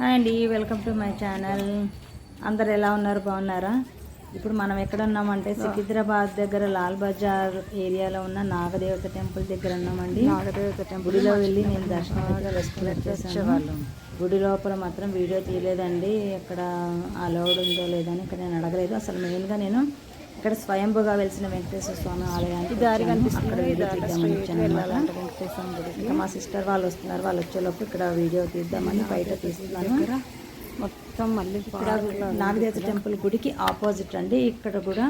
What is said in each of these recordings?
Hi అండి welcome to my channel. అందరు ఎలా ఉన్నారు? బాగున్నారా? ఇప్పుడు మనం ఎక్కడ ఉన్నామంటే సికింద్రాబాద్ దగ్గర లాల్ బజార్ ఏరియాలో ఉన్న నాగదేవత టెంపుల్ దగ్గర ఉన్నామండి. నాగదేవత టెంపుల్ గుడిలో వెళ్ళి నేను దర్శనం చేసేవాళ్ళు. గుడి లోపల మాత్రం వీడియో తీయలేదండి. ఇక్కడ అలౌడ్ ఉందో లేదని ఇక్కడ నేను అడగలేదు. అసలు మెయిన్గా నేను ఇక్కడ స్వయంభుగా వెలిసిన వెంకటేశ్వర స్వామి ఆలయానికి దారి అక్కడ వీడియో తీద్దామని వచ్చాను. ఇంకా మా సిస్టర్ వాళ్ళు వస్తున్నారు. వాళ్ళు వచ్చేలోపు ఇక్కడ వీడియో తీద్దామని బయట తీస్తున్నాను. మొత్తం మళ్ళీ ఇక్కడ నాగదేవత టెంపుల్ గుడికి ఆపోజిట్ అండి. ఇక్కడ కూడా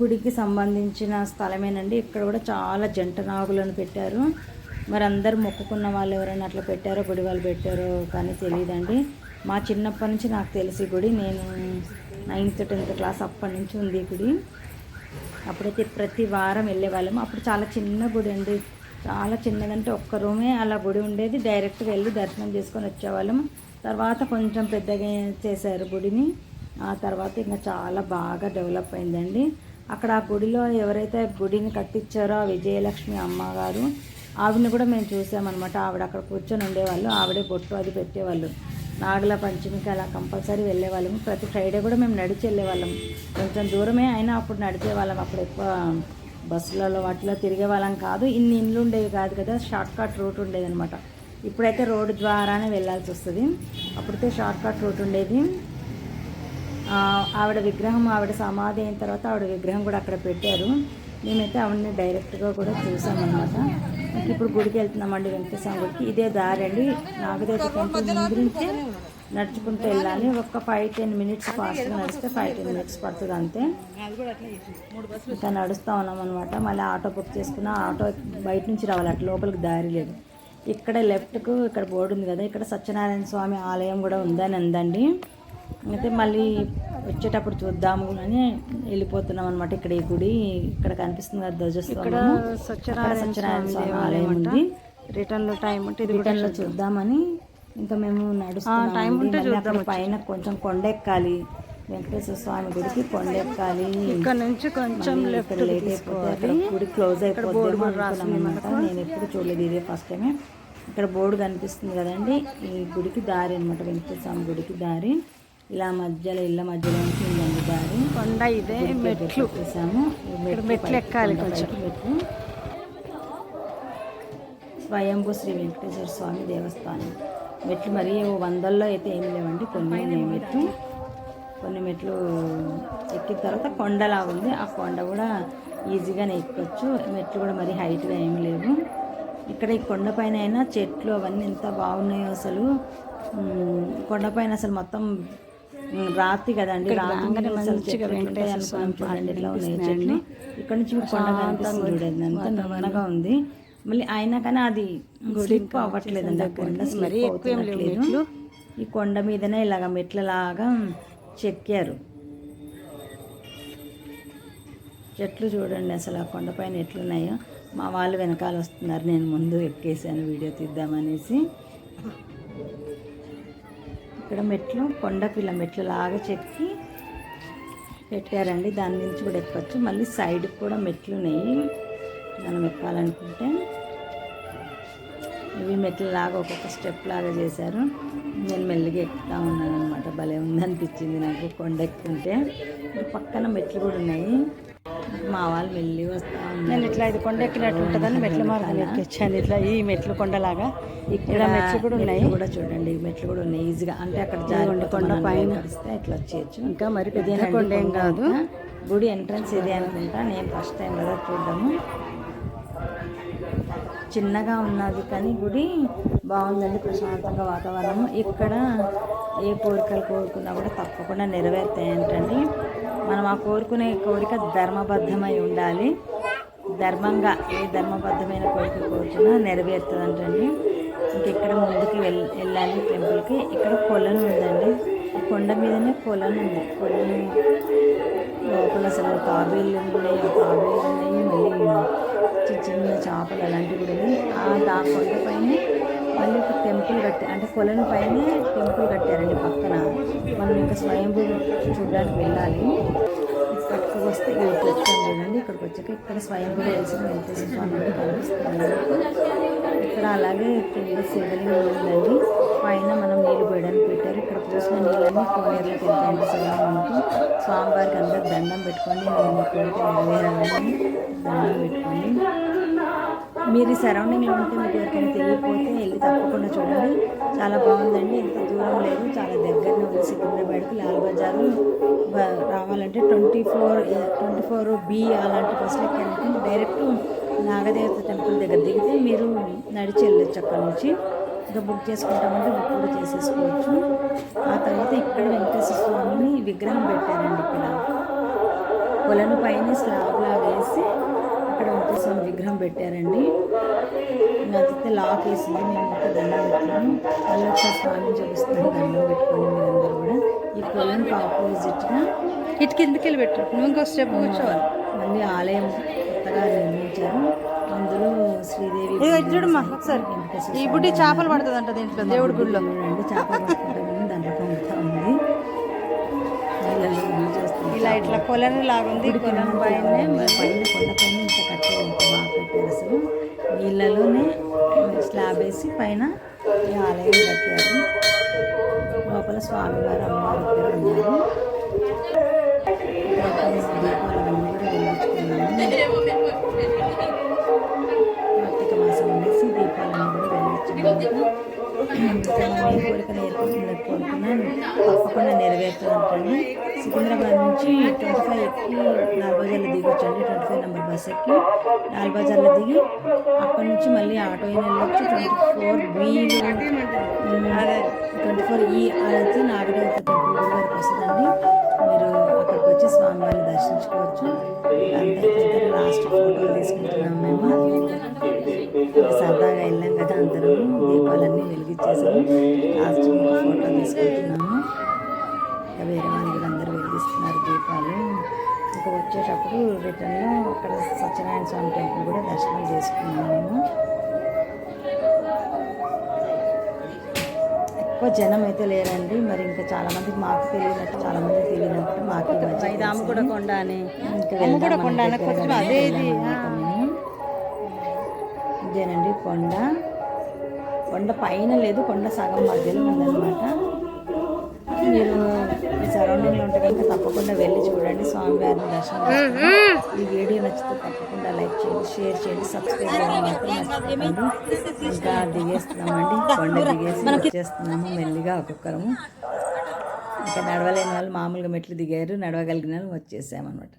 గుడికి సంబంధించిన స్థలమేనండి. ఇక్కడ కూడా చాలా జంట నాగులను పెట్టారు. మరి అందరు మొక్కుకున్న వాళ్ళు ఎవరైనా అట్లా పెట్టారో గుడి వాళ్ళు పెట్టారో కానీ తెలియదండి. మా చిన్నప్పటి నుంచి నాకు తెలిసి గుడి. నేను నైన్త్ టెన్త్ క్లాస్ అప్పటి నుంచి ఉంది ఈ గుడి అప్పుడైతే ప్రతి వారం వెళ్ళేవాళ్ళము. అప్పుడు చాలా చిన్న గుడి అండి. చాలా చిన్నదంటే ఒక్క రూమే అలా గుడి ఉండేది. డైరెక్ట్గా వెళ్ళి దర్శనం చేసుకొని వచ్చేవాళ్ళము. తర్వాత కొంచెం పెద్దగా చేశారు గుడిని. ఆ తర్వాత ఇంకా చాలా బాగా డెవలప్ అయిందండి. అక్కడ ఆ గుడిలో ఎవరైతే గుడిని కట్టించారో ఆ విజయలక్ష్మి అమ్మగారు ఆవిడని కూడా మేము చూసామన్నమాట. ఆవిడ అక్కడ కూర్చొని ఉండేవాళ్ళు. ఆవిడే బొట్టు అది పెట్టేవాళ్ళు. నాగుల పంచమికి అలా కంపల్సరీ వెళ్ళేవాళ్ళము. ప్రతి ఫ్రైడే కూడా మేము నడిచి వెళ్ళేవాళ్ళము కొంచెం దూరమే అయినా అప్పుడు నడిచే వాళ్ళం. అప్పుడు ఎక్కువ బస్సులలో వాటిలో తిరిగే వాళ్ళం కాదు. ఇన్ని ఇండ్లు ఉండేవి కాదు కదా. షార్ట్కట్ రూట్ ఉండేది అనమాట ఇప్పుడైతే రోడ్డు ద్వారానే వెళ్ళాల్సి వస్తుంది. అప్పుడైతే షార్ట్కట్ రూట్ ఉండేది. ఆవిడ విగ్రహం ఆవిడ సమాధి అయిన తర్వాత ఆవిడ విగ్రహం కూడా అక్కడ పెట్టారు. మేమైతే ఆవిడని డైరెక్ట్గా కూడా చూసామన్నమాట. ఇప్పుడు గుడికి వెళ్తున్నామండి వెంకటేశ్వర గుడికి. ఇదే దారి అండి. నాగదేవత టెంపుల్ ముందు నుంచి నడుచుకుంటూ వెళ్ళాలి. ఒక ఫైవ్ టెన్ మినిట్స్ ఫాస్ట్గా నడిస్తే ఫైవ్ టెన్ మినిట్స్ పడుతుంది అంతే. ఇంకా నడుస్తూ ఉన్నాం అనమాట మళ్ళీ ఆటో బుక్ చేసుకున్న ఆటో బయట నుంచి రావాలి. అటు లోపలికి దారి లేదు. ఇక్కడ లెఫ్ట్కు ఇక్కడ బోర్డు ఉంది కదా. ఇక్కడ సత్యనారాయణ స్వామి ఆలయం కూడా ఉందని అందండి. అయితే మళ్ళీ వచ్చేటప్పుడు చూద్దాము అని వెళ్ళిపోతున్నాం అనమాట ఇక్కడ ఈ గుడి. ఇక్కడ కనిపిస్తుంది కదా ధ్వజస్తంభము. ఇక్కడ సత్యనారాయణ సత్యనారాయణ స్వామి ఆలయం ఉంది? రిటర్న్లో టైం ఉంటే ఇది రిటర్న్లో చూద్దామని ఇంకా మేము నడుస్తున్నాం టైం ఉంటే పైన కొంచెం కొండ ఎక్కాలి వెంకటేశ్వర స్వామి గుడికి కొండ ఎక్కాలి ఇక్కడ నుంచి కొంచెం లెఫ్ట్ లేట్ అయిపోతే గుడి క్లోజ్ అనుకున్నామన్నమాట నేను ఎప్పుడు చూడలేదు ఇదే ఫస్ట్ టైమే ఇక్కడ బోర్డు కనిపిస్తుంది కదండి. ఈ గుడికి దారి అనమాట వెంకటేశ్వర స్వామి గుడికి దారి. ఇలా మధ్యలో ఇళ్ళ మధ్యలో ఉందండి దారి కొండ ఇదే మెట్లు. ఇక్కడ మెట్లు ఎక్కాలి కొంచెం. మెట్లు. స్వయంభూ శ్రీ వెంకటేశ్వర స్వామి దేవస్థానం. మెట్లు మరీ వందల్లో అయితే ఏం లేవండి. కొన్ని మెట్లు కొన్ని మెట్లు ఎక్కిన తర్వాత కొండలా ఉంది. ఆ కొండ కూడా ఈజీగానే ఎక్కొచ్చు. మెట్లు కూడా మరీ హైట్గా ఏమి లేవు. ఇక్కడ ఈ కొండపైన అయినా చెట్లు అవన్నీ ఎంత బాగున్నాయో అసలు. కొండపైన అసలు మొత్తం రాతి కదండి చూడండి ఎట్లా ఉన్నాయి చెట్లు. ఇక్కడ నుంచి మీకు కొండ కనిపిస్తుంది చూడండి అంత నమ్మగా ఉంది. మళ్ళీ అయినా కానీ అది స్లిప్ అవ్వట్లేదండి కొండ అవుతున్నట్లేదు. ఈ కొండ మీదనే ఇలాగ మెట్లలాగా చెక్కారు. చెట్లు చూడండి అసలు ఆ కొండపైన ఎట్లున్నాయో. మా వాళ్ళు వెనకాల వస్తున్నారు నేను ముందు ఎక్కేసాను వీడియో తీద్దామనేసి. ఇక్కడ మెట్లు కొండకు ఇలా మెట్లు లాగా చెక్కి పెట్టారండి. దాని నుంచి కూడా ఎక్కొచ్చు. మళ్ళీ సైడ్కి కూడా మెట్లు ఉన్నాయి. మనం ఎక్కాలనుకుంటే ఇవి మెట్లు లాగా ఒక్కొక్క స్టెప్ లాగా చేశారు. నేను మెల్లిగా ఎక్కుతా ఉన్నాను అనమాట భలే ఉందనిపించింది నాకు కొండ ఎక్కుతుంటే పక్కన మెట్లు కూడా ఉన్నాయి. మా వాళ్ళు మెల్లి వస్తూ నేను ఇట్లా ఇది కొండ ఎక్కినట్టు ఉంటుందని మెట్ల మార్గం ఎక్కించాను ఇట్లా ఈ మెట్లు కొండలాగా. ఇక్కడ మెట్లు కూడా ఉన్నాయి. కూడా చూడండి ఈ మెట్లు కూడా ఉన్నాయి. ఈజీగా అంటే అక్కడ జారి కొండ పైన నడిస్తే ఇట్లా వచ్చేయచ్చు. ఇంకా మరి పెద్ద కొండ ఏం. కాదు. గుడి ఎంట్రన్స్ ఇదే అనుకుంటా? నేను ఫస్ట్ టైం కదా చూడడము. చిన్నగా ఉన్నది కానీ గుడి బాగుందండి ప్రశాంతంగా వాతావరణం ఇక్కడ ఏ కోరికలు కోరుకున్నా కూడా తప్పకుండా నెరవేరుతాయంటండి. మనం ఆ కోరుకునే కోరిక ధర్మబద్ధమై ఉండాలి. ధర్మంగా ఏ ధర్మబద్ధమైన కోరిక కోరుకున్నా నెరవేరుతుందంటండి. ఇంకెక్కడ ముందుకు వెళ్ వెళ్ళాలి టెంపుల్కి ఇక్కడ కొలను ఉందండి. కొండ మీదనే కొలను ఉంది కొలను లోపల అసలు తాబేళ్ళు ఉన్నాయి. ఆ తాబేళ్ళు ఉన్నాయి. మళ్ళీ చిన్న చిన్న చేపలు అలాంటివి కూడా ఉన్నాయి. ఆ దా కొండపైన మళ్ళీ ఒక టెంపుల్ కట్టారు అంటే కొలను పైన టెంపుల్ కట్టారండి పక్కన. మనం ఇంకా స్వయంభూ చూడడానికి వెళ్ళాలి. ఇక్కడికి వస్తే ఇక్కడికి వచ్చాం చూడండి ఇక్కడికి వచ్చాక ఇక్కడ స్వయంభూ వెలిసిన వెంకటేశ్వర స్వామి కనిపిస్తుంది. ఇక్కడ అలాగే కింద శివలింగం ఉందండి. పైన మనం నీళ్ళు పోయడానికి పెట్టారు. ఇక్కడ పోసిన నీళ్ళన్నీ కోనేరులోకి వెళ్తాయండి. శివలింగంకి స్వామివారికి అందరూ దండం పెట్టుకోండి. నేను కోరిక నెరవేరాలని దండం పెట్టుకోండి. మీరు ఈ సరౌండింగ్లో ఉంటే మీకు ఎవరికైనా తెలియకపోతే వెళ్ళి తప్పకుండా చూడండి. చాలా బాగుందండి. ఎంత దూరం లేదు. చాలా దగ్గరనే ఉంది సికింద్రాబాద్కి. లాల్ బజారు రావాలంటే twenty four twenty four B అలాంటి బస్సులు ఎక్కారంటే డైరెక్ట్ నాగదేవత టెంపుల్ దగ్గర దిగితే మీరు నడిచి వెళ్ళొచ్చు అక్కడ నుంచి. ఇంకా బుక్ చేసుకుంటామంటే బుక్ కూడా చేసేసుకోవచ్చు. ఆ తర్వాత ఇక్కడ వెంకటేశ్వర స్వామిని విగ్రహం పెట్టారండి ఇక్కడ. కొలను పైన స్లాబ్ లాగేసి వెంకటేశ్వర విగ్రహం పెట్టారండి. ఇంకా అదైతే లాక్ వేసింది మేము దండం పెట్టాము మళ్ళీ ఒకసారి చూపిస్తాను. దండం పెట్టుకోండి మీరందరూ కూడా ఈ కొలనుకి ఆపోజిట్గా ఇటు కిందకి వెళ్ళి పెట్టు నువ్వు ఇంకో స్టెప్ కూర్చోవాలి. మళ్ళీ ఆలయం కొత్తగా నిర్మించారు. అందులో శ్రీదేవి చూడమ్మా ఒకసారి. ఈ బుడ్డి చేపలు పడుతుంది అంట దీంట్లో దేవుడి గుడిలో. చూడండి చేపలు దాంట్లో ఉంది. ఇలా ఇట్లా కొలను లాగుంది కొలను పైన పైన కొండపైన ఇళ్ళలోనే స్లాబ్ వేసి పైన ఈ ఆలయం కట్టారు. లోపల స్వామివారు అమ్మవారు ఇద్దరు ఉన్నారు. కార్తీక మాసం అనేసి దీపాలను కూడా వెలిగించుకున్నాము ఇంకా మీ కోరిక నేర్పుతున్న కోరుకున్నా తప్పకుండా నెరవేరుతుందంటండి సికింద్రాబాద్ నుంచి ట్వంటీ ఫైవ్ ఎక్కి రోజులు దిగొచ్చండి. ట్వంటీ ఫైవ్ బస్ ఎక్కి లాల్బజార్లో దిగి అక్కడి నుంచి మళ్ళీ ఆటో అయిన వెళ్ళొచ్చు twenty four B twenty four ఈ అనేది నాగదేవత టెంపుల్ వరకు వస్తుందండి. మీరు అక్కడికి వచ్చి స్వామివారిని దర్శించుకోవచ్చు. అంతే లాస్ట్ ఫోటోలు తీసుకుంటున్నాం మేము. సరదాగా వెళ్ళాం కదా అందరం. దీపాలన్నీ వెలిగించేసాము. లాస్ట్ ఫోటో తీసుకుంటున్నాము. ఇంకా వేరే వాళ్ళు అందరూ వెలిగిస్తున్నారు దీపాలు. ఇంకా వచ్చేటప్పుడు రిటర్న్లో అక్కడ సత్యనారాయణ స్వామి టెంపుల్ కూడా దర్శనం చేసుకున్నాము మేము ఎక్కువ జనం అయితే లేరండి మరి ఇంకా చాలా మందికి మాకు తెలియనట్టు చాలా మంది తెలియనట్టు మాకు కూడా కొండ అని ఇంకా కూడా. ఇదేనండి కొండ. కొండ పైన లేదు కొండ సగం మధ్యలో ఉందన్నమాట. మీరు సరౌండింగ్లో ఉంటే కనుక తప్పకుండా వెళ్ళి చూడండి స్వామివారిని దర్శనం. ఈ వీడియో నచ్చితే తప్పకుండా లైక్ చేయండి షేర్ చేయండి సబ్స్క్రైబ్ చేయడం ఇంకా దిగేస్తున్నామండి. కొండ దిగేసి వచ్చేస్తున్నాము. మెల్లిగా ఒక్కొక్కరము. ఇంకా నడవలేని వాళ్ళు మామూలుగా మెట్లు దిగారు నడవగలిగిన వాళ్ళు వచ్చేసామన్నమాట.